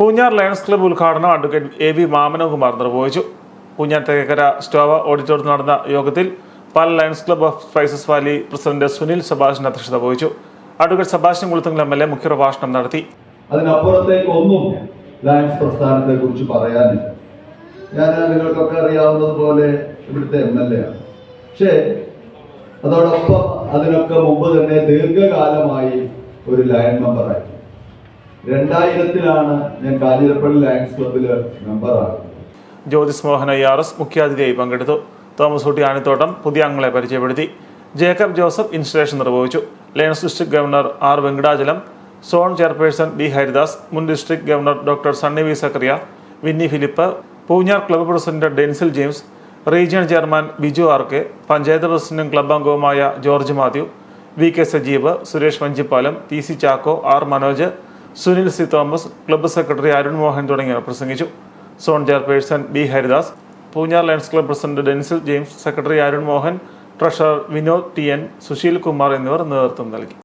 Poonjar lions club ഉദ്ഘാടനം advocate A V Mamanakumar നിർവഹിച്ചു. പൂഞ്ഞാർ തേക്കര സ്റ്റോവ ഓഡിറ്റോറിയത്തിൽ നടന്ന യോഗത്തിൽ Pala Lions club of spices valley president Sunil സബാഷിന് അധ്യക്ഷത വഹിച്ചു. Advocate Sebastian Kulathunkal M L A മുഖ്യപ്രഭാഷണം നടത്തി. പ്രസ്ഥാനത്തെ കുറിച്ച് ഞാൻ നിങ്ങൾക്കൊക്കെ അറിയാവുന്നതുപോലെ ഇവിടുത്തെ എം എൽ എ ആണ്. പക്ഷേ അതോടൊപ്പം അതിനൊക്കെ മുമ്പ് തന്നെ ദീർഘകാലമായി ഒരു ലയൺ മെമ്പറായി. രണ്ടായിരത്തിലാണ് ഞാൻ കാഞ്ഞിരപ്പള്ളി ലയൺസ് ക്ലബിൽ മെമ്പറാണ് Jyothis Mohan I R S മുഖ്യാതിഥിയായി പങ്കെടുത്തു. തോമസ് കുട്ടി ആണിത്തോട്ടം പുതിയ അംഗങ്ങളെ പരിചയപ്പെടുത്തി. ജേക്കബ് ജോസഫ് ഇൻസ്റ്റലേഷൻ നിർവഹിച്ചു. Lions district governor R Venkatachalam. Zone chairperson B Haridas. മുൻ district governor doctor Sunny V Zacharia Vinny Philip. Poonjar club president Densil James. Region chairman Biju R K. Panchayat പ്രസിഡന്റും club അംഗവുമായ George Mathew. V K Sajeev Suresh Vanchippalam P C Chacko R Manoj. Sunil C Thomas club secretary Arun Mohan തുടങ്ങിയവർ പ്രസംഗിച്ചു. Zone chairperson B Haridas Poonjar Lions club president Densil James secretary Arun Mohan treasurer Vinod T N Susheel Kumar എന്നിവർ നേതൃത്വം നൽകി.